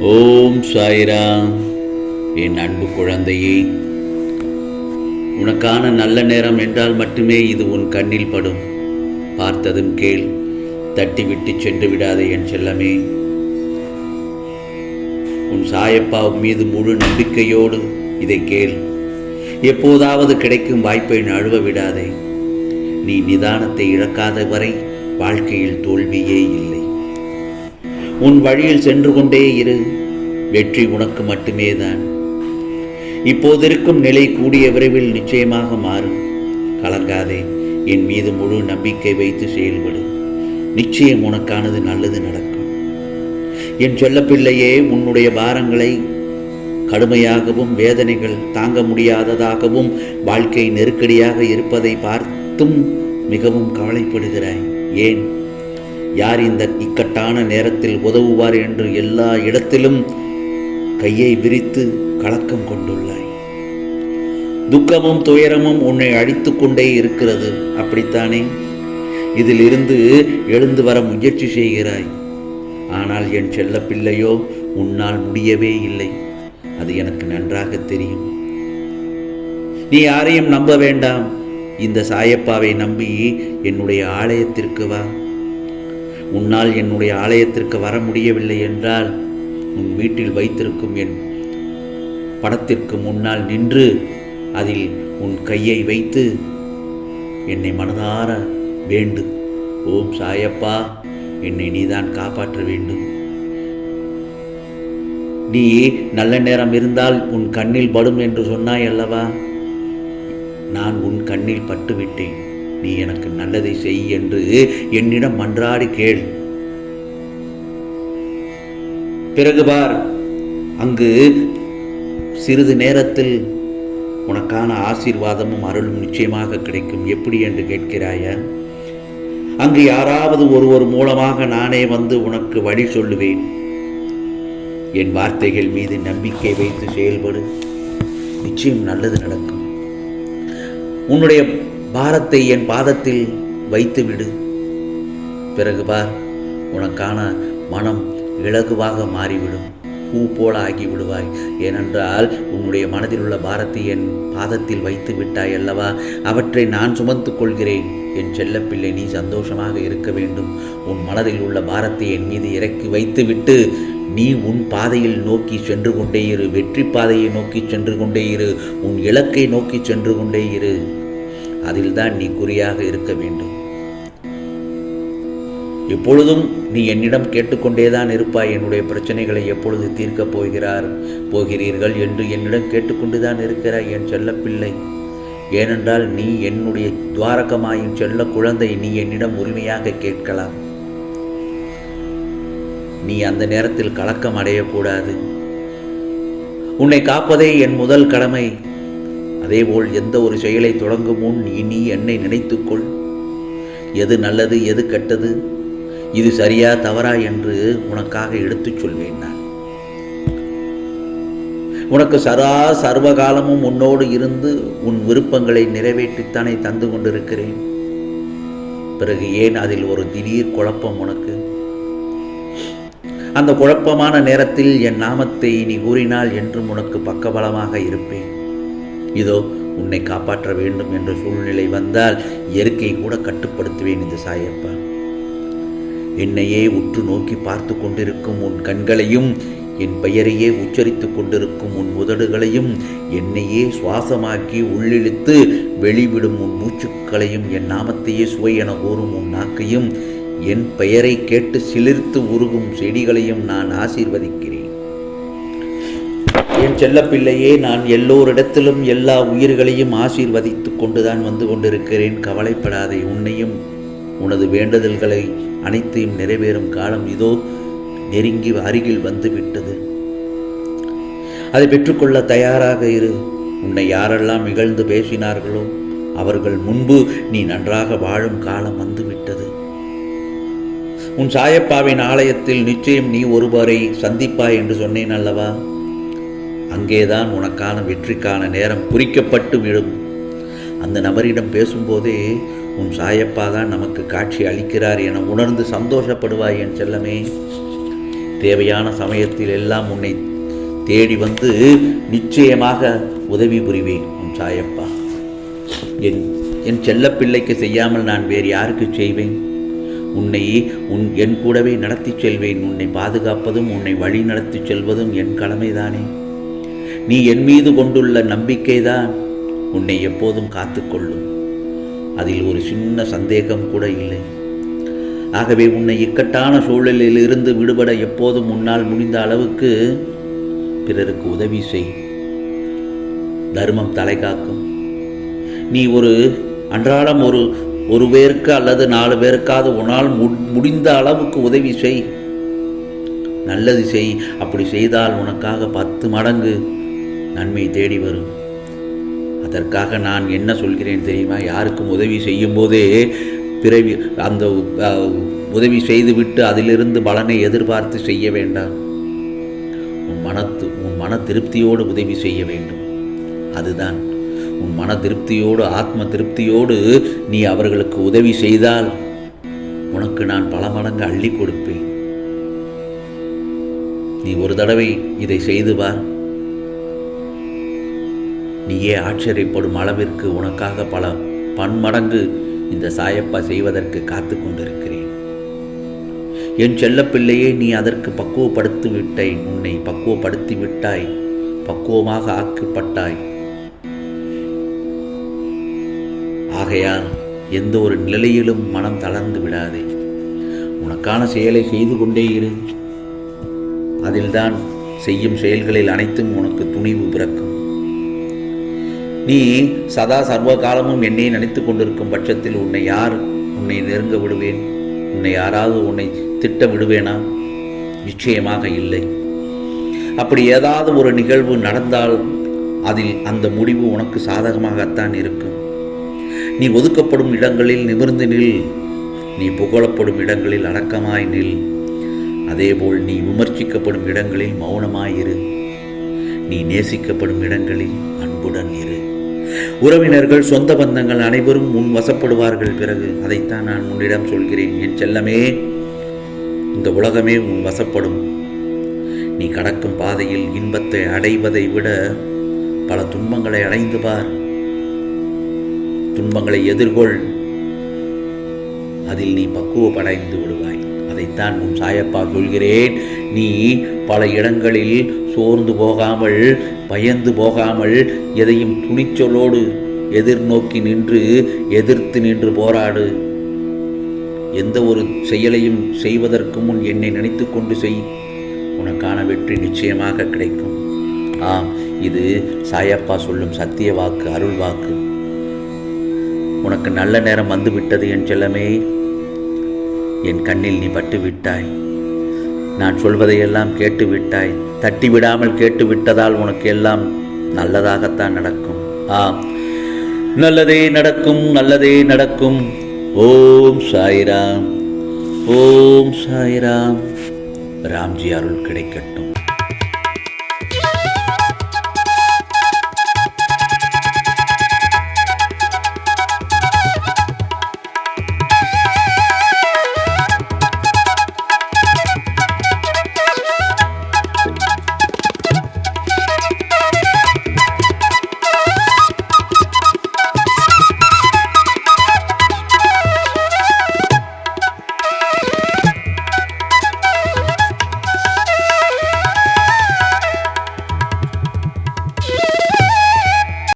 ஓம் சாய்ராம். என் அன்பு குழந்தையே உனக்கான நல்ல நேரம் என்றால் மட்டுமே இது உன் கண்ணில் படும். பார்த்ததும் கேள் தட்டிவிட்டு சென்று விடாதே என் செல்லமே. உன் சாயப்பா மீது முழு நம்பிக்கையோடு இதை கேள். எப்போதாவது கிடைக்கும் வாய்ப்பை நழுவ விடாதே. நீ நிதானத்தை இழக்காத வரை வாழ்க்கையில் தோல்வியே இல்லை. உன் வழியில் சென்று கொண்டே இரு. வெற்றி உனக்கு மட்டுமே தான் இப்போதிருக்கும் நிலை கூடிய விரைவில் நிச்சயமாக மாறும். கலங்காதே என் மீது முழு நம்பிக்கை வைத்து செயல்படு. நிச்சயம் உனக்கானது நல்லது நடக்கும். என் செல்லப்பிள்ளையே உன்னுடைய பாரங்களை கடுமையாகவும் வேதனைகள் தாங்க முடியாததாகவும் வாழ்க்கை நெருக்கடியாக இருப்பதை பார்த்தும் மிகவும் கவலைப்படுகிறாய். ஏன்? யார் இந்த இக்கட்டான நேரத்தில் உதவுவார் என்று எல்லா இடத்திலும் கையை விரித்து கலக்கம் கொண்டுள்ளாய். துக்கமும் துயரமும் உன்னை அழித்து கொண்டே இருக்கிறது. அப்படித்தானே? இதிலிருந்து எழுந்து வர முயற்சி செய்கிறாய். ஆனால் என் செல்ல பிள்ளையோ உன்னால் முடியவே இல்லை. அது எனக்கு நன்றாக தெரியும். நீ யாரையும் நம்ப வேண்டாம். இந்த சாயப்பாவை நம்பி என்னுடைய ஆலயத்திற்கு வா. உன்னால் என்னுடைய ஆலயத்திற்கு வர முடியவில்லை என்றால் உன் வீட்டில் வைத்திருக்கும் என் படத்திற்கு முன்னால் நின்று அதில் உன் கையை வைத்து என்னை மனதார வேண்டு. ஓம் சாயப்பா என்னை நீதான் காப்பாற்ற வேண்டும். நீ நல்ல நேரம் இருந்தால் உன் கண்ணில் படும் என்று சொன்னாய் அல்லவா? நான் உன் கண்ணில் பட்டுவிட்டேன். நீ எனக்கு நல்லதை செய் என்று என்னிடம் மன்றாடி கேள். பிறகு பார் அங்கு சிறிது நேரத்தில் உனக்கான ஆசீர்வாதமும் அருளும் நிச்சயமாக கிடைக்கும். எப்படி என்று கேட்கிறாயா? அங்கு யாராவது ஒருவர் மூலமாக நானே வந்து உனக்கு வழி சொல்லுவேன். என் வார்த்தைகள் மீது நம்பிக்கை வைத்து செயல்படு. நிச்சயம் நல்லது நடக்கும். உன்னுடைய பாரத்தை என் பாதத்தில் வைத்து விடு பிறகு பார் உனக்கான மனம் இலகுவாக மாறிவிடும். பூ போல ஆகிவிடுவாய். ஏனென்றால் உன்னுடைய மனதில் உள்ள பாரத்தை என் பாதத்தில் வைத்து விட்டாய் அல்லவா? அவற்றை நான் சுமந்து கொள்கிறேன். என் செல்லப்பிள்ளை நீ சந்தோஷமாக இருக்க வேண்டும். உன் மனதில் உள்ள பாரத்தை என் மீது இறக்கி வைத்துவிட்டு நீ உன் பாதையில் நோக்கி சென்று கொண்டே இரு. வெற்றி பாதையை நோக்கி சென்று கொண்டே இரு. உன் இலக்கை நோக்கி சென்று கொண்டே இரு. அதில்தான் நீ குறியாக இருக்க வேண்டும். எப்பொழுதும் நீ என்னிடம் கேட்டுக்கொண்டேதான் இருப்பாய். என்னுடைய பிரச்சனைகளை எப்பொழுது தீர்க்கப் போகிறார்? போகிறீர்கள் என்று என்னிடம் கேட்டுக்கொண்டுதான் இருக்கிறாய் என் செல்லப்பிள்ளை. ஏனென்றால் நீ என்னுடைய துவாரகமாயின் செல்ல குழந்தை நீ என்னிடம் உரிமையாக கேட்கலாம். நீ அந்த நேரத்தில் கலக்கம் அடையக்கூடாது உன்னை காப்பதே என் முதல் கடமை. அதேபோல் எந்த ஒரு செயலை தொடங்கும் முன் இனி என்னை நினைத்துக்கொள். எது நல்லது எது கெட்டது? இது சரியா தவறா என்று உனக்காக எடுத்துச் சொல்வேன் நான். உனக்கு சரா சர்வகாலமும் உன்னோடு இருந்து உன் விருப்பங்களை நிறைவேற்றித்தானே தந்து கொண்டிருக்கிறேன். பிறகு ஏன் அதில் ஒரு திடீர் குழப்பம் உனக்கு? அந்த குழப்பமான நேரத்தில் என் நாமத்தை நீ கூறினால் என்றும் உனக்கு பக்கபலமாக இருப்பேன். இதோ உன்னை காப்பாற்ற வேண்டும் என்ற சூழ்நிலை வந்தால் இயற்கை கூட கட்டுப்படுத்துவேன் இந்த சாயப்பா. என்னையே உற்று நோக்கி பார்த்து கொண்டிருக்கும் உன் கண்களையும் என் பெயரையே உச்சரித்து கொண்டிருக்கும் உன் உதடுகளையும் என்னையே சுவாசமாக்கி உள்ளிழுத்து வெளிவிடும் உன் மூச்சுக்களையும் என் நாமத்தையே சுவை என கூறும் உன் நாக்கையும் என் பெயரை கேட்டு சிலிர்த்து உருகும் செடிகளையும் நான் ஆசீர்வதிக்கிறேன். என் செல்லப்பிள்ளையே நான் எல்லோரிடத்திலும் எல்லா உயிர்களையும் ஆசீர்வதித்து கொண்டுதான் வந்து கொண்டிருக்கிறேன். கவலைப்படாதே உன்னையும் உனது வேண்டுதல்களை அனைத்தையும் நிறைவேறும் காலம் இதோ நெருங்கி அருகில் வந்து விட்டது அதை பெற்றுக்கொள்ள தயாராக இரு. உன்னை யாரெல்லாம் இகழ்ந்து பேசினார்களோ அவர்கள் முன்பு நீ நன்றாக வாழும் காலம் வந்துவிட்டது. உன் சாயப்பாவின் ஆலயத்தில் நிச்சயம் நீ ஒருவரை சந்திப்பாய் என்று சொன்னேன் அல்லவா? அங்கேதான் உனக்கான வெற்றிக்கான நேரம் குறிக்கப்பட்டு விடும் அந்த நபரிடம் பேசும்போதே உன் சாயப்பா தான் நமக்கு காட்சி அளிக்கிறார் என உணர்ந்து சந்தோஷப்படுவாய் என் செல்லமே. தேவையான சமயத்தில் எல்லாம் உன்னை தேடி வந்து நிச்சயமாக உதவி புரிவேன் உன் சாயப்பா. என் என் செல்லப்பிள்ளைக்கு செய்யாமல் நான் வேறு யாருக்கு செய்வேன்? உன்னை உன் என் கூடவே நடத்திச் செல்வேன். உன்னை பாதுகாப்பதும் உன்னை வழி நடத்திச் செல்வதும் என் கடமைதானே. நீ என் மீது கொண்டுள்ள நம்பிக்கைதான் உன்னை எப்போதும் காத்துக்கொள்ளும். அதில் ஒரு சின்ன சந்தேகம் கூட இல்லை. ஆகவே உன்னை இக்கட்டான சூழலில் இருந்து விடுபட எப்போதும் உன்னால் முடிந்த அளவுக்கு பிறருக்கு உதவி செய். தர்மம் தலை காக்கும். நீ ஒரு அன்றாடம் ஒரு ஒரு பேருக்கு அல்லது நாலு பேருக்காவது உன்னால் மு- முடிந்த அளவுக்கு உதவி செய். நல்லது செய். அப்படி செய்தால் உனக்காக பத்து மடங்கு நன்மை தேடி வரும். அதற்காக நான் என்ன சொல்கிறேன் தெரியுமா? யாருக்கும் உதவி செய்யும் போதே பிறவி அந்த உதவி செய்துவிட்டு அதிலிருந்து பலனை எதிர்பார்த்து செய்ய வேண்டாம். உன் மனத்து உன் மன திருப்தியோடு உதவி செய்ய வேண்டும். அதுதான். உன் மன திருப்தியோடு ஆத்ம திருப்தியோடு நீ அவர்களுக்கு உதவி செய்தால் உனக்கு நான் பல மடங்கு அள்ளி கொடுப்பேன். நீ ஒரு தடவை இதை செய்து பார். நீயே ஆச்சரியப்படும் அளவிற்கு உனக்காக பல பன்மடங்கு இந்த சாயப்பா செய்வதற்கு காத்து கொண்டிருக்கிறேன். என் செல்லப்பிள்ளையே நீ அதற்கு பக்குவப்படுத்தி விட்டாய் உன்னை பக்குவப்படுத்தி விட்டாய் பக்குவமாக ஆக்கப்பட்டாய். ஆகையால் எந்த ஒரு நிலையிலும் மனம் தளர்ந்து விடாதே. உனக்கான செயலை செய்து கொண்டே இரு. அதில்தான் செய்யும் செயல்களில் அனைத்தும் உனக்கு துணிவு பிறக்கும். நீ சதா சர்வ காலமும் என்னை நினைத்து கொண்டிருக்கும் பட்சத்தில் உன்னை யார் உன்னை நெருங்க விடுவேன்? உன்னை யாராவது உன்னை திட்ட விடுவேனா? நிச்சயமாக இல்லை. அப்படி ஏதாவது ஒரு நிகழ்வு நடந்தால் அதில் அந்த முடிவு உனக்கு சாதகமாகத்தான் இருக்கும். நீ ஒதுக்கப்படும் இடங்களில் நிமிர்ந்து நில். நீ புகழப்படும் இடங்களில் அடக்கமாய் நில். அதேபோல் நீ விமர்சிக்கப்படும் இடங்களில் மௌனமாயிரு நீ நேசிக்கப்படும் இடங்களில் அன்புடன் இரு. உறவினர்கள் சொந்த பந்தங்கள் அனைவரும் முன் வசப்படுவார்கள். பிறகு அதைத்தான் நான் உன்னிடம் சொல்கிறேன். என் செல்லமே இந்த உலகமே உன் வசப்படும். நீ கடக்கும் பாதையில் இன்பத்தை அடைவதை விட பல துன்பங்களை அடைந்து பார். துன்பங்களை எதிர்கொள். அதில் நீ பக்குவப்படைந்து விடுவாய். அதைத்தான் உன் சாயப்பா சொல்கிறேன். நீ பல இடங்களில் சோர்ந்து போகாமல் பயந்து போகாமல் எதையும் துணிச்சலோடு எதிர்நோக்கி நின்று எதிர்த்து நின்று போராடு. எந்த ஒரு செயலையும் செய்வதற்கு முன் என்னை நினைத்து கொண்டு செய். உனக்கான வெற்றி நிச்சயமாக கிடைக்கும். ஆம் இது சாயப்பா சொல்லும் சத்திய வாக்கு அருள் வாக்கு. உனக்கு நல்ல நேரம் வந்துவிட்டது என் செல்லமே. என் கண்ணில் நீ பட்டு விட்டாய் நான் சொல்வதையெல்லாம் கேட்டு விட்டாய் தட்டி விடாமல் கேட்டு விட்டதால் உனக்கு எல்லாம் நல்லதாகத்தான் நடக்கும். ஆம். நல்லதே நடக்கும் நல்லதே நடக்கும். ஓம் சாய்ராம். ஓம் சாய்ராம். ராம்ஜி அருள் கிடைக்கட்டும்.